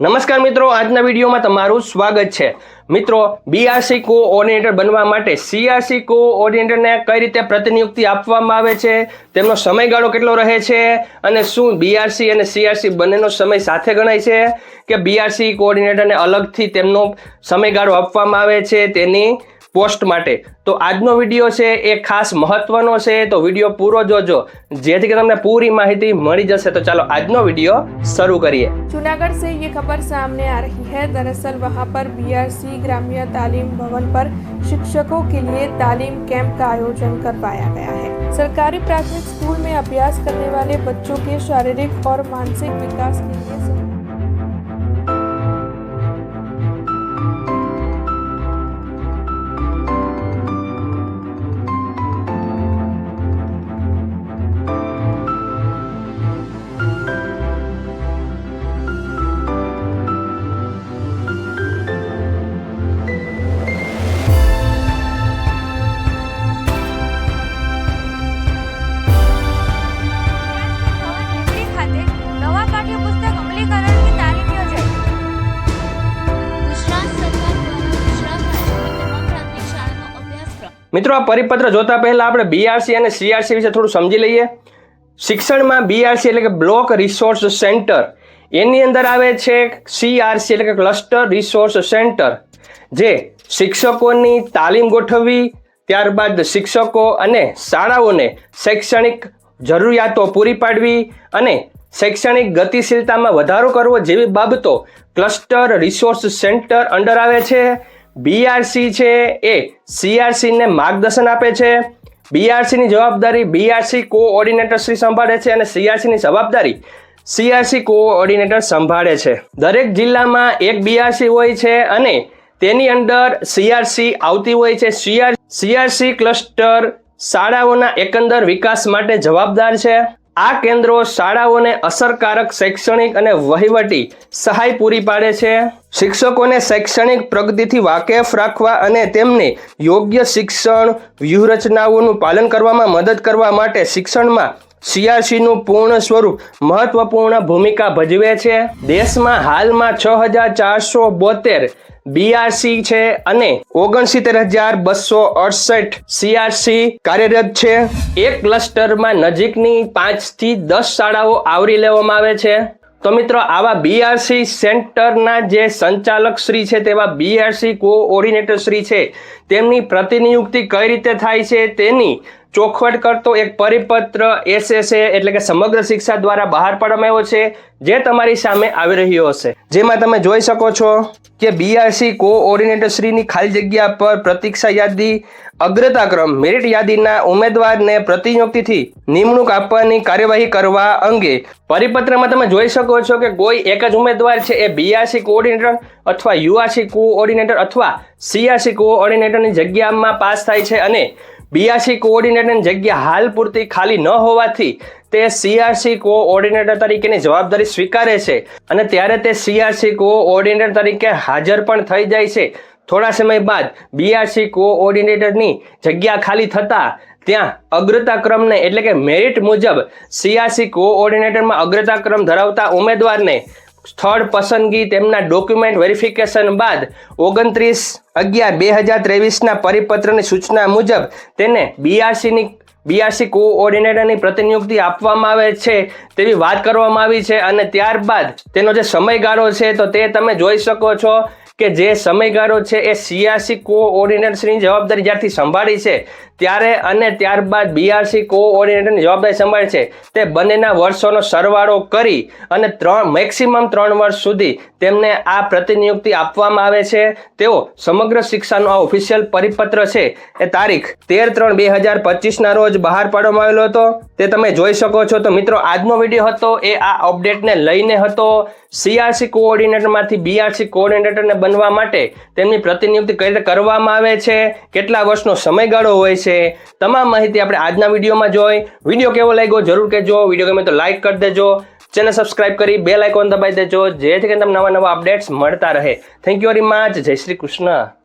નમસ્કાર મિત્રો, આજના વિડીયોમાં તમારું સ્વાગત છે. મિત્રો બીઆરસી કો ઓર્ડિનેટર બનવા માટે સીઆરસી કો ઓર્ડિનેટરને કઈ રીતે પ્રતિનિયુક્તિ આપવામાં આવે છે, તેમનો સમયગાળો કેટલો રહે છે અને શું બીઆરસી અને સીઆરસી બંનેનો સમય સાથે ગણાય છે કે બીઆરસી કોઓર્ડિનેટરને અલગથી તેમનો સમયગાળો આપવામાં આવે છે તેની પોસ્ટ માટે તો આજનો વિડીયો છે એ ખાસ મહત્વનો છે તો વિડીયો પૂરો જોજો જેથી કે તમને પૂરી માહિતી મળી જશે તો ચાલો આજનો વિડીયો શરૂ કરીએ जूनागढ़ से ये खबर सामने आ रही है दरअसल वहां पर बीआरसी ग्राम्य तालीम भवन पर शिक्षकों के लिए तालीम कैंप का आयोजन करवाया गया है सरकारी प्राथमिक स्कूल में अभ्यास करने वाले बच्चों के शारीरिक और मानसिक विकास के लिए મિત્રો, આ પરિપત્ર જોતા પહેલા આપણે બીઆરસી અને સીઆરસી વિશે થોડું સમજી લઈએ. શિક્ષણમાં બીઆરસી એટલે કે બ્લોક રિસોર્સ સેન્ટર. એની અંદર આવે છે સીઆરસી એટલે કે ક્લસ્ટર રિસોર્સ સેન્ટર, જે શિક્ષકોની તાલીમ ગોઠવવી, ત્યારબાદ શિક્ષકો અને શાળાઓને શૈક્ષણિક જરૂરિયાતો પૂરી પાડવી અને શૈક્ષણિક ગતિશીલતામાં વધારો કરવો જેવી બાબતો ક્લસ્ટર રિસોર્સ સેન્ટર અંડર આવે છે. બીઆરસી છે એ સીઆરસીને માર્ગદર્શન આપે છે. બીઆરસીની જવાબદારી બીઆરસી કોઓર્ડિનેટર શ્રી સંભાળે છે અને સીઆરસીની જવાબદારી સીઆરસી કોઓર્ડિનેટર સંભાળે છે. દરેક જિલ્લામાં એક બીઆરસી હોય છે અને તેની અંદર સીઆરસી આવતી હોય છે. સીઆર સીઆરસી ક્લસ્ટર શાળાઓના એકંદર વિકાસ માટે જવાબદાર છે. આ કેન્દ્રો શાળાઓને અસરકારક શૈક્ષણિક અને વહીવટી સહાય પૂરી પાડે છે. શિક્ષકોને શૈક્ષણિક પ્રગતિથી વાકેફ રાખવા અને તેમને યોગ્ય શિક્ષણ વ્યૂહરચનાઓનું પાલન કરવામાં મદદ કરવા માટે શિક્ષણમાં સીઆરસીનું પૂર્ણ સ્વરૂપ મહત્વપૂર્ણ ભૂમિકા ભજવે છે. દેશમાં હાલમાં છ હજાર ચારસો બોતેર બીઆરસી છે અને ઓગણસિત્તેર હજાર બસો અડસઠ સીઆરસી કાર્યરત છે. એક ક્લસ્ટરમાં નજીકની પાંચથી દસ શાળાઓ આવરી લેવામાં આવે છે. તો મિત્રો, આવા બીઆરસી સેન્ટરના જે સંચાલક શ્રી છે તેવા બીઆરસી કોઓર્ડિનેટર શ્રી છે, તેમની પ્રતિનિયુક્તિ કઈ રીતે થાય છે તેની ચોખવટ કરતો એક પરિપત્ર એસએસએ એટલે કે સમગ્ર શિક્ષા દ્વારા બહાર પાડવામાં છે, જે તમારી સામે આવી રહ્યો હશે. જેમાં તમે જોઈ શકો છો કે બીઆરસી કોઓર્ડિનેટરશ્રીની ખાલી જગ્યા પર પ્રતીક્ષા યાદી, અગ્રતાક્રમ મેરિટ યાદીના ઉમેદવારને પ્રતિનિયુક્તિથી નિમણૂક આપવાની કાર્યવાહી કરવા અંગે. પરિપત્રમાં તમે જોઈ શકો છો કે કોઈ એક જ ઉમેદવાર છે, એ બીઆરસી કોઓર્ડિનેટર અથવા યુઆરસી કોઓર્ડિનેટર અથવા સીઆરસી કોઓર્ડિનેટરની જગ્યામાં પાસ થાય છે અને બીઆરસી કોઓર્ડિનેટરની જગ્યા હાલ પૂરતી ખાલી ન હોવાથી તે સીઆરસી કોઓર્ડિનેટર તરીકેની જવાબદારી સ્વીકારે છે અને ત્યારે તે સીઆરસી કોઓર્ડિનેટર તરીકે હાજર પણ થઈ જાય છે. થોડા સમય બાદ બીઆરસી કોઓર્ડિનેટરની જગ્યા ખાલી થતાં ત્યાં અગ્રતા ક્રમને એટલે કે મેરિટ મુજબ સીઆરસી કોઓર્ડિનેટરમાં અગ્રતા ક્રમ ધરાવતા ઉમેદવારને સ્થળ પસંદગી તેમના ડોક્યુમેન્ટ વેરિફિકેશન બાદ ઓગણત્રીસ અગિયાર બે હજાર ત્રેવીસના પરિપત્રની સૂચના મુજબ તેને બીઆરસીની બીઆરસી કોઓર્ડિનેટરની પ્રતિનિયુક્તિ આપવામાં આવે છે તેવી વાત કરવામાં આવી છે અને ત્યારબાદ તેનો જે સમયગાળો છે તો તે તમે જોઈ શકો છો કે જે સમયગાળો છે એ સીઆરસી કોઓર્ડિનેટર્સની જવાબદારી જ્યારથી સંભાળી છે, ત્યારે અને ત્યારબાદ બીઆરસી કોઓર્ડિનેટરની જવાબદારી સંભાળે છે, તે બંનેના વર્ષોનો સરવાળો કરી અને ત્રણ મેક્સિમમ ત્રણ વર્ષ સુધી તેમને આ પ્રતિનિયુક્તિ આપવામાં આવે છે. તેઓ સમગ્ર શિક્ષાનો આ ઓફિશિયલ પરિપત્ર છે એ તારીખ તેર ત્રણ બે હજાર પચીસના રોજ બહાર પાડવામાં આવેલો હતો. તે તમે જોઈ શકો છો. તો મિત્રો, આજનો વીડિયો હતો એ આ અપડેટને લઈને હતો. સીઆરસી કોઓર્ડિનેટરમાંથી બીઆરસી કોઓર્ડિનેટરને બનવા માટે તેમની પ્રતિનિયુક્તિ કઈ રીતે કરવામાં આવે છે, કેટલા વર્ષનો સમયગાળો હોય છે, તમામ માહિતી આપણે આજના વિડીયોમાં જોઈ. વીડિયો કેવો લાગ્યો જરૂર કહેજો. વીડિયો ગમે તો લાઈક કરી દેજો. ચેનલ સબસ્ક્રાઇબ કરી બે લાઇકોન દબાવી દેજો, જેથી કરીને તમને નવા નવા અપડેટ્સ મળતા રહે. થેન્ક યુ વેરી મચ જય શ્રી કૃષ્ણ.